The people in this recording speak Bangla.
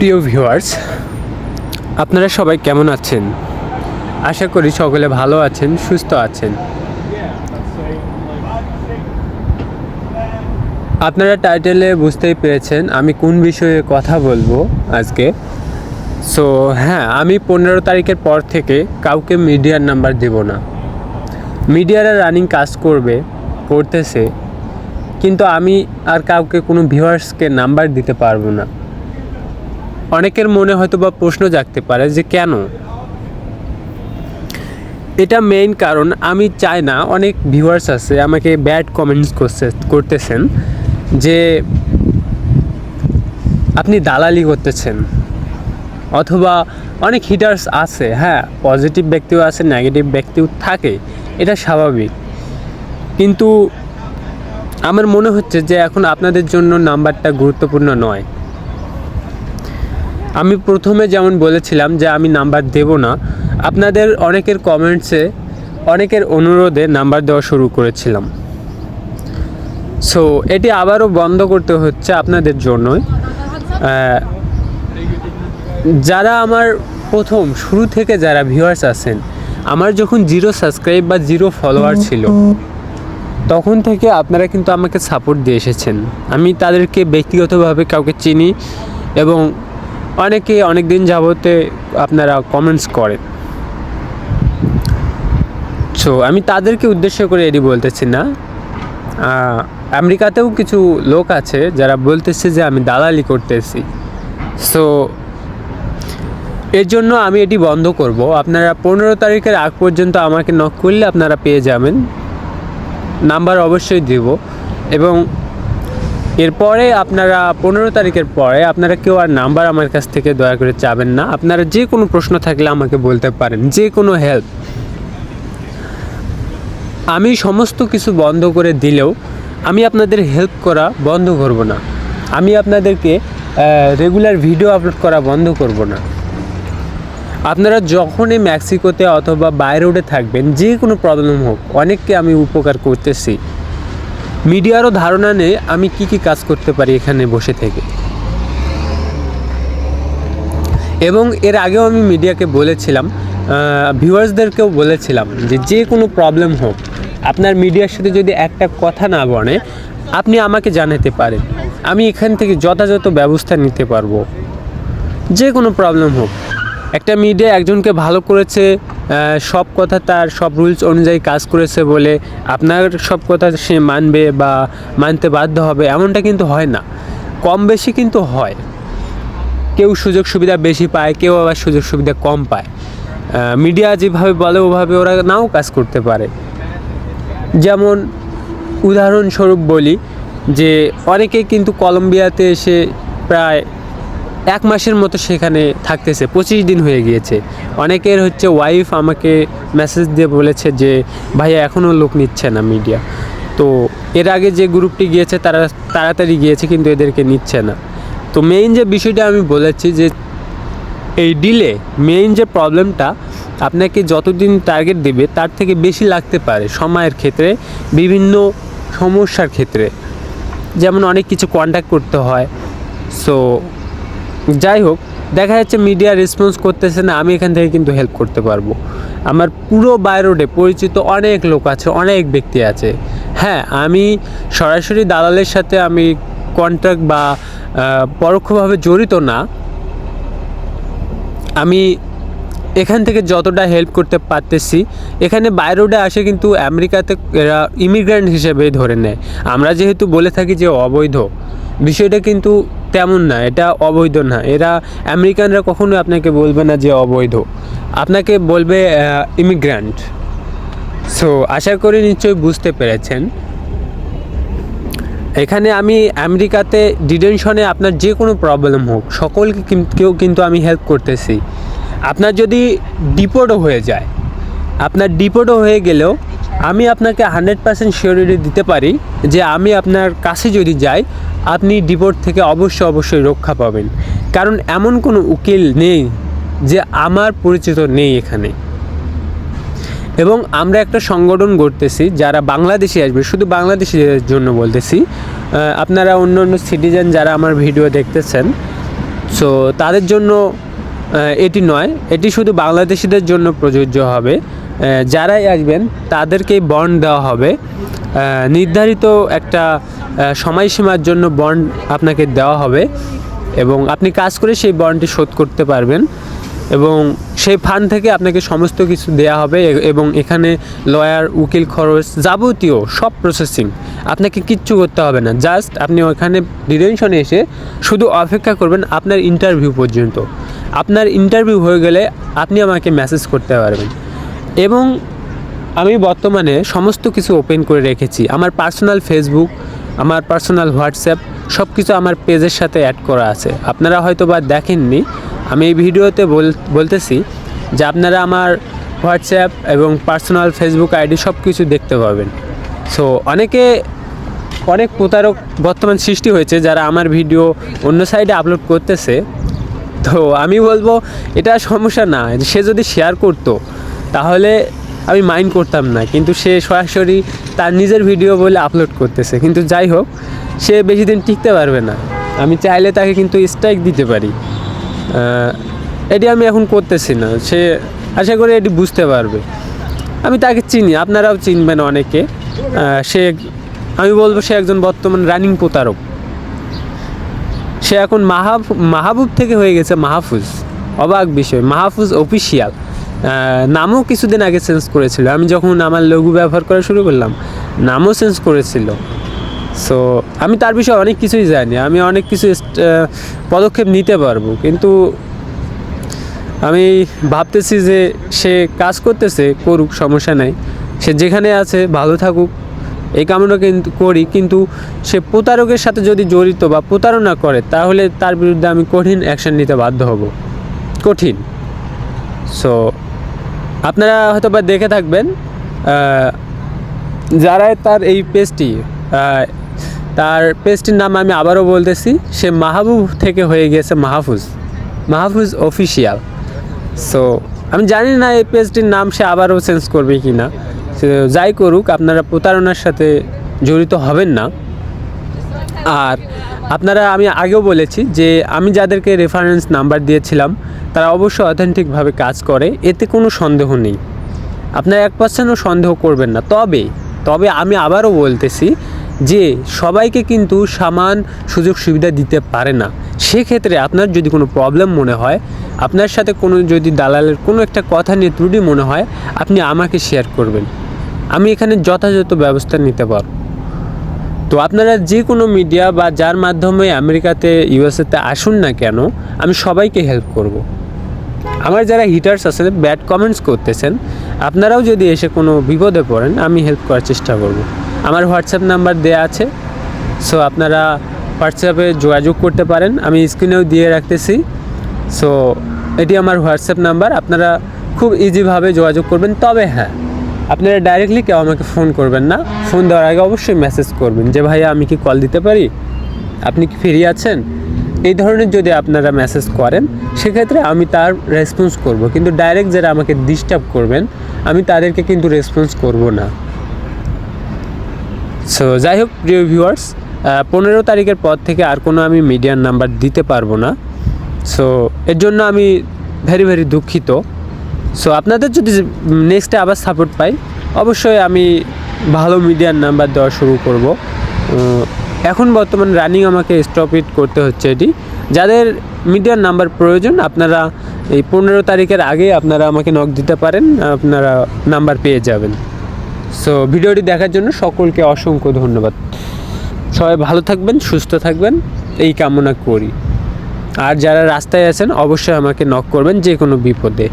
প্রিয় ভিউয়ার্স, আপনারা সবাই কেমন আছেন? আশা করি সকলে ভালো আছেন, সুস্থ আছেন। আপনারা টাইটেলে বুঝতেই পেরেছেন আমি কোন বিষয়ে কথা বলব আজকে। সো হ্যাঁ আমি পনেরো তারিখের পর থেকে কাউকে মিডিয়ার নাম্বার দেব না। মিডিয়ারা রানিং কাজ করবে, করতেছে, কিন্তু আমি আর কাউকে কোনো ভিউয়ার্সকে নাম্বার দিতে পারব না। অনেকের মনে হয়তো বা প্রশ্ন জাগতে পারে যে কেন? এটা মেইন কারণ, আমি চাই না, অনেক ভিউয়ার্স আছে, আমাকে ব্যাড কমেন্টস করছে, করতেছেন যে আপনি দালালি করতেছেন, অথবা অনেক হিটার্স আছে হ্যাঁ পজিটিভ ব্যক্তিও আছে নেগেটিভ ব্যক্তিও থাকে, এটা স্বাভাবিক। কিন্তু আমার মনে হচ্ছে যে এখন আপনাদের জন্য নাম্বারটা গুরুত্বপূর্ণ নয়। আমি প্রথমে যেমন বলেছিলাম যে আমি নাম্বার দেব না, আপনাদের অনেকের কমেন্টসে অনেকের অনুরোধে নাম্বার দেওয়া শুরু করেছিলাম। সো এটি আবারও বন্ধ করতে হচ্ছে আপনাদের জন্যই। যারা আমার প্রথম, শুরু থেকে যারা ভিউয়ার্স আছেন, আমার যখন জিরো সাবস্ক্রাইব বা জিরো ফলোয়ার ছিল, তখন থেকে আপনারা কিন্তু আমাকে সাপোর্ট দিয়ে এসেছেন। আমি তাদেরকে ব্যক্তিগতভাবে কাউকে চিনি এবং অনেকে অনেক দিন যাবতে আপনারা কমেন্টস করেন। সো আমি তাদেরকে উদ্দেশ্য করে এটি বলতেছি না। আমেরিকাতেও কিছু লোক আছে যারা বলতেছে যে আমি দালালি করতেছি। সো এর জন্য আমি এটি বন্ধ করব। আপনারা পনেরো তারিখের আগ পর্যন্ত আমাকে নক করলে আপনারা পেয়ে যাবেন। নাম্বার অবশ্যই দিব। এবং এরপরে আপনারা পনেরো তারিখের পরে আপনারা কেউ আর নাম্বার আমার কাছ থেকে দয়া করে চাবেন না। আপনারা যে কোনো প্রশ্ন থাকলে আমাকে বলতে পারেন, যে কোনো হেল্প আমি সমস্ত কিছু বন্ধ করে দিলেও আমি আপনাদের হেল্প করা বন্ধ করব না। আমি আপনাদেরকে রেগুলার ভিডিও আপলোড করা বন্ধ করব না। আপনারা যখনই মেক্সিকোতে অথবা বাইরোডে থাকবেন, যে কোনো প্রবলেম হোক, অনেককে আমি উপকার করতেছি। মিডিয়ারও ধারণা নেই আমি কি কি কাজ করতে পারি এখানে বসে থেকে। এবং এর আগেও আমি মিডিয়াকে বলেছিলাম ভিউয়ার্সদেরকেও বলেছিলাম যে যে কোনো প্রবলেম হোক, আপনার মিডিয়ার সাথে যদি একটা কথা না বনে আপনি আমাকে জানাতে পারেন। আমি এখান থেকে যথাযথ ব্যবস্থা নিতে পারব। যে কোনো প্রবলেম হোক। একটা মিডিয়া একজনকে ভালো করেছে সব কথা তার, সব রুলস অনুযায়ী কাজ করেছে বলে আপনার সব কথা সে মানবে বা মানতে বাধ্য হবে এমনটা কিন্তু হয় না। কম বেশি কিন্তু হয়। কেউ সুযোগ সুবিধা বেশি পায়, কেউ আবার সুযোগ সুবিধা কম পায়। মিডিয়া যেভাবে বলে ওভাবে ওরা নাও কাজ করতে পারে। যেমন উদাহরণস্বরূপ বলি যে অনেকেই কিন্তু কলম্বিয়াতে এসে প্রায় এক মাসের মতো সেখানে থাকতেছে, পঁচিশ দিন হয়ে গিয়েছে। অনেকের হচ্ছে ওয়াইফ আমাকে মেসেজ দিয়ে বলেছে যে ভাইয়া এখনও লোক নিচ্ছে না মিডিয়া তো এর আগে যে গ্রুপটি গিয়েছে, তারা তাড়াতাড়ি গিয়েছে, কিন্তু এদেরকে নিচ্ছে না। তো মেইন যে বিষয়টা আমি বলেছি যে, এই ডিলে মেইন যে প্রবলেমটা আপনাকে যতদিন টার্গেট দেবে, তার থেকে বেশি লাগতে পারে সময়ের ক্ষেত্রে, বিভিন্ন সমস্যার ক্ষেত্রে। যেমন অনেক কিছু কন্ট্যাক্ট করতে হয়। সো যাই হোক দেখা যাচ্ছে মিডিয়া রেসপন্স করতেছে না, আমি এখান থেকে কিন্তু হেল্প করতে পারব। আমার পুরো বায়োরোডে পরিচিত অনেক লোক আছে, অনেক ব্যক্তি আছে। হ্যাঁ আমি সরাসরি দালালের সাথে আমি কন্ট্রাক্ট বা পরোক্ষভাবে জড়িত না। আমি এখান থেকে যতটা হেল্প করতে পারতেছি, এখানে বাইরোডে আসে কিন্তু আমেরিকাতে এরা ইমিগ্র্যান্ট হিসেবে ধরে নেয়। আমরা যেহেতু বলে থাকি যে অবৈধ বিষয়টা কিন্তু তেমন না, এটা অবৈধ না। এরা আমেরিকানরা কখনো আপনাকে বলবে না যে অবৈধ। আপনাকে বলবে ইমিগ্রান্ট সো আশা করি নিশ্চয়ই বুঝতে পেরেছেন। এখানে আমি আমেরিকাতে ডিটেনশনে আপনার যে কোনো প্রবলেম হোক, সকলকে কেউ কিন্তু আমি হেল্প করতেছি। আপনার যদি ডিপোর্টও হয়ে যায়, আপনার ডিপোর্টও হয়ে গেলেও আমি আপনাকে হান্ড্রেড পার্সেন্ট সিওরিটি দিতে পারি যে আমি আপনার কাছে যদি যাই আপনি ডিপোর্ট থেকে অবশ্যই অবশ্যই রক্ষা পাবেন। কারণ এমন কোনো উকিল নেই যে আমার পরিচিত নেই এখানে। এবং আমরা একটা সংগঠন গড়তেছি, যারা বাংলাদেশি আসবে, শুধু বাংলাদেশিদের জন্য বলতেছি। আপনারা অন্য অন্য সিটিজেন যারা আমার ভিডিও দেখতেছেন সো তাদের জন্য এটি নয়, এটি শুধু বাংলাদেশিদের জন্য প্রযোজ্য হবে। যারাই আসবেন, তাদেরকেই বন্ড দেওয়া হবে। নির্ধারিত একটা সময়সীমার জন্য বন্ড আপনাকে দেওয়া হবে এবং আপনি কাজ করে সেই বন্ডটি শোধ করতে পারবেন এবং সেই ফান্ড থেকে আপনাকে সমস্ত কিছু দেয়া হবে এবং এখানে লয়ার উকিল খরচ যাবতীয় সব প্রসেসিং আপনাকে কিচ্ছু করতে হবে না। জাস্ট আপনি ওখানে ডিটেনশনে এসে শুধু অপেক্ষা করবেন আপনার ইন্টারভিউ পর্যন্ত। আপনার ইন্টারভিউ হয়ে গেলে আপনি আমাকে মেসেজ করতে পারবেন। এবং আমি বর্তমানে সমস্ত কিছু ওপেন করে রেখেছি। আমার পার্সোনাল ফেসবুক আমার পার্সোনাল হোয়াটসঅ্যাপ সব কিছু আমার পেজের সাথে অ্যাড করা আছে। আপনারা হয়তো বা দেখেননি, আমি এই ভিডিওতে বল- বলতেছি যে আপনারা আমার হোয়াটসঅ্যাপ এবং পার্সোনাল ফেসবুক আইডি সব কিছু দেখতে পাবেন। সো অনেকে, অনেক প্রতারক বর্তমান সৃষ্টি হয়েছে যারা আমার ভিডিও অন্য সাইডে আপলোড করতেছে। তো আমি বলব, এটা সমস্যা না, সে যদি শেয়ার করতো, তাহলে আমি মাইন্ড করতাম না, কিন্তু সে সরাসরি তার নিজের ভিডিও বলে আপলোড করতেছে। কিন্তু যাই হোক, সে বেশি দিন টিকতে পারবে না। আমি চাইলে তাকে কিন্তু স্ট্রাইক দিতে পারি। এটি আমি এখন করতেছি না। সে আশা করি এটি বুঝতে পারবে। আমি তাকে চিনি, আপনারাও চিনবেন অনেকে। সে আমি বলব সে একজন বর্তমান রানিং প্রতারক। সে এখন মাহাব মাহবুব থেকে হয়ে গেছে মাহফুজ। অবাক বিষয়, মাহফুজ অফিসিয়াল নামও কিছুদিন আগে চেঞ্জ করেছিল। আমি যখন আমার লঘু ব্যবহার করা শুরু করলাম, নামও চেঞ্জ করেছিল। সো আমি তার বিষয়ে অনেক কিছুই জানি। আমি অনেক কিছু পদক্ষেপ নিতে পারব। কিন্তু আমি ভাবতেছি যে সে কাজ করতেছে, করুক, সমস্যা নাই। সে যেখানে আছে, ভালো থাকুক। এই কামনা কিন্তু করি। কিন্তু সে প্রতারকের সাথে যদি জড়িত বা প্রতারণা করে, তাহলে তার বিরুদ্ধে আমি কঠিন অ্যাকশন নিতে বাধ্য হব। কঠিন। সো আপনারা হয়তো বা দেখে থাকবেন যারা তার এই পেজটি তার পেজটির নাম আমি আবারও বলতেছি, সে মাহবুব থেকে হয়ে গেছে মাহফুজ মাহফুজ অফিসিয়াল সো আমি জানি না এই পেজটির নাম সে আবারও চেঞ্জ করবে কি না যাই করুক, আপনারা প্রতারণার সাথে জড়িত হবেন না। আর আপনারা, আমি আগেও বলেছি যে আমি যাদেরকে রেফারেন্স নাম্বার দিয়েছিলাম, তারা অবশ্যই অথেন্টিকভাবে কাজ করে, এতে কোনো সন্দেহ নেই। আপনারা এক পার্সেন্টও সন্দেহ করবেন না। তবে তবে আমি আবারও বলতেছি যে সবাইকে কিন্তু সমান সুযোগ সুবিধা দিতে পারে না। সেক্ষেত্রে আপনার যদি কোনো প্রবলেম মনে হয়, আপনার সাথে কোনো যদি দালালের কোনো একটা কথা নিয়ে ত্রুটি মনে হয়, আপনি আমাকে শেয়ার করবেন। আমি এখানে যথাযথ ব্যবস্থা নিতে পারব। তো আপনারা যে কোনো মিডিয়া বা যার মাধ্যমে আমেরিকাতে ইউএসএতে আসুন না কেন, আমি সবাইকে হেল্প করব। আমার যারা হিটার্স আছে ব্যাড কমেন্টস করতেছেন, আপনারাও যদি এসে কোনো বিপদে পড়েন, আমি হেল্প করার চেষ্টা করব। আমার হোয়াটসঅ্যাপ নাম্বার দেয়া আছে সো আপনারা হোয়াটসঅ্যাপে যোগাযোগ করতে পারেন আমি স্ক্রিনেও দিয়ে রাখতেছি সো এটি আমার হোয়াটসঅ্যাপ নাম্বার আপনারা খুব ইজিভাবে যোগাযোগ করবেন তবে হ্যাঁ আপনারা ডাইরেক্টলি কেউ আমাকে ফোন করবেন না। ফোন দেওয়ার আগে অবশ্যই মেসেজ করবেন যে, ভাইয়া, আমি কি কল দিতে পারি? আপনি কি ফ্রি আছেন? এই ধরনের যদি আপনারা মেসেজ করেন, সেক্ষেত্রে আমি তার রেসপন্স করব। কিন্তু ডাইরেক্ট যারা আমাকে ডিস্টার্ব করবেন, আমি তাদেরকে কিন্তু রেসপন্স করব না। সো যাই হোক, প্রিয় ভিউয়ার্স পনেরো তারিখের পর থেকে আর কোনো আমি মিডিয়ার নাম্বার দিতে পারব না। সো এর জন্য আমি ভেরি ভেরি দুঃখিত। সো আপনাদের যদি নেক্সটে আবার সাপোর্ট পাই, অবশ্যই আমি ভালো মিডিয়ার নাম্বার দেওয়া শুরু করব। এখন বর্তমান রানিং আমাকে স্টপ ইট করতে হচ্ছে এটি। যাদের মিডিয়ার নাম্বার প্রয়োজন, আপনারা এই পনেরো তারিখের আগে আপনারা আমাকে নক দিতে পারেন, আপনারা নাম্বার পেয়ে যাবেন। সো ভিডিওটি দেখার জন্য সকলকে অসংখ্য ধন্যবাদ। সবাই ভালো থাকবেন, সুস্থ থাকবেন, এই কামনা করি। আর যারা রাস্তায় আছেন, অবশ্যই আমাকে নক করবেন যে কোনো বিপদে।